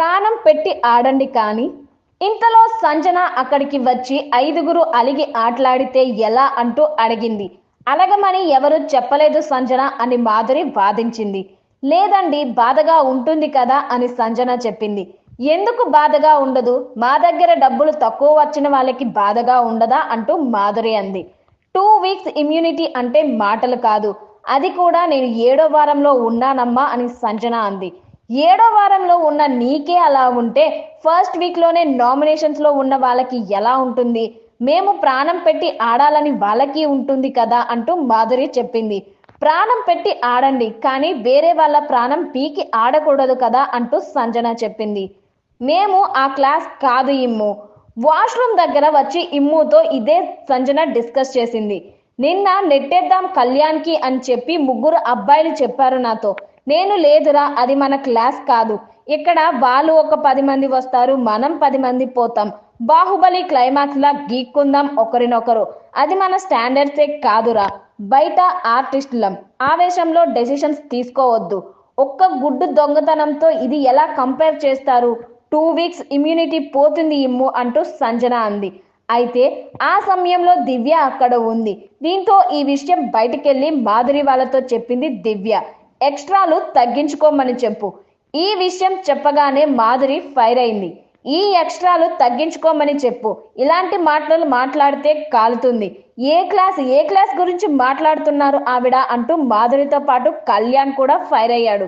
ప్రాణం పెట్టి ఆడండి కానీ ఇంతలో సంజన అక్కడికి వచ్చి ఐదుగురు అలిగి ఆటలాడితే ఎలా అంటూ అడిగింది. అలగమని ఎవరు చెప్పలేదు సంజన అని మాధురి వాదించింది. లేదండి బాధగా ఉంటుంది కదా అని సంజన చెప్పింది. ఎందుకు బాధగా ఉండదు? మా దగ్గర డబ్బులు తక్కువ వచ్చిన వాళ్ళకి బాధగా ఉండదా అంటూ మాధురి అంది. టూ వీక్స్ ఇమ్యూనిటీ అంటే మాటలు కాదు. అది కూడా నేను ఏడో వారంలో ఉన్నానమ్మా అని సంజన అంది. ఏడో వారంలో ఉన్న నీకే అలా ఉంటే ఫస్ట్ వీక్లోనే నామినేషన్స్లో ఉన్న వాళ్ళకి ఎలా ఉంటుంది? మేము ప్రాణం పెట్టి ఆడాలని వాళ్ళకి ఉంటుంది కదా అంటూ మాధురి చెప్పింది. ప్రాణం పెట్టి ఆడండి కానీ వేరే వాళ్ళ ప్రాణం పీకి ఆడకూడదు కదా అంటూ సంజన చెప్పింది. మేము ఆ క్లాస్ కాదు ఇమ్ము. వాష్రూమ్ దగ్గర వచ్చి ఇమ్ముతో ఇదే సంజన డిస్కస్ చేసింది. నిన్న నెట్టేద్దాం కళ్యాణ్కి అని చెప్పి ముగ్గురు అబ్బాయిలు చెప్పారు నాతో. నేను లేదురా అది మన క్లాస్ కాదు. ఇక్కడ వాళ్ళు ఒక పది మంది వస్తారు మనం పది మంది పోతాం. బాహుబలి క్లైమాక్స్ లా గీక్కుందాం ఒకరినొకరు. అది మన స్టాండర్డ్సే కాదురా. బయట ఆర్టిస్టులం ఆవేశంలో డెసిషన్స్ తీసుకోవద్దు. ఒక్క గుడ్డు దొంగతనంతో ఇది ఎలా కంపేర్ చేస్తారు? టూ వీక్స్ ఇమ్యూనిటీ పోతుంది ఇమ్ము అంటూ సంజన అంది. అయితే ఆ సమయంలో దివ్య అక్కడ ఉంది. దీంతో ఈ విషయం బయటికెళ్ళి మాధురి వాళ్ళతో చెప్పింది దివ్య. ఎక్స్ట్రాలు తగ్గించుకోమని చెప్పు. ఈ విషయం చెప్పగానే మాధురి ఫైర్ అయింది. ఈ ఎక్స్ట్రాలు తగ్గించుకోమని చెప్పు. ఇలాంటి మాటలు మాట్లాడితే కాలుతుంది. ఏ క్లాస్ ఏ క్లాస్ గురించి మాట్లాడుతున్నారు ఆవిడ అంటూ మాధురితో పాటు కళ్యాణ్ కూడా ఫైర్ అయ్యాడు.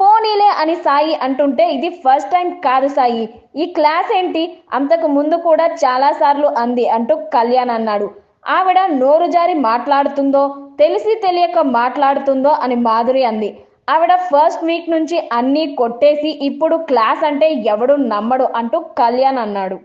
పోనీలే అని సాయి అంటుంటే ఇది ఫస్ట్ టైం కాదు సాయి. ఈ క్లాస్ ఏంటి? అంతకు ముందు కూడా చాలా సార్లు అంది అంటూ కళ్యాణ్ అన్నాడు. ఆవిడ నోరు జారి మాట్లాడుతుందో తెలిసి తెలియక మాట్లాడుతుందో అని మాధురి అంది. ఆవిడ ఫస్ట్ వీక్ నుంచి అన్నీ కొట్టేసి ఇప్పుడు క్లాస్ అంటే ఎవడు నమ్మడు అంటూ కళ్యాణ్ అన్నాడు.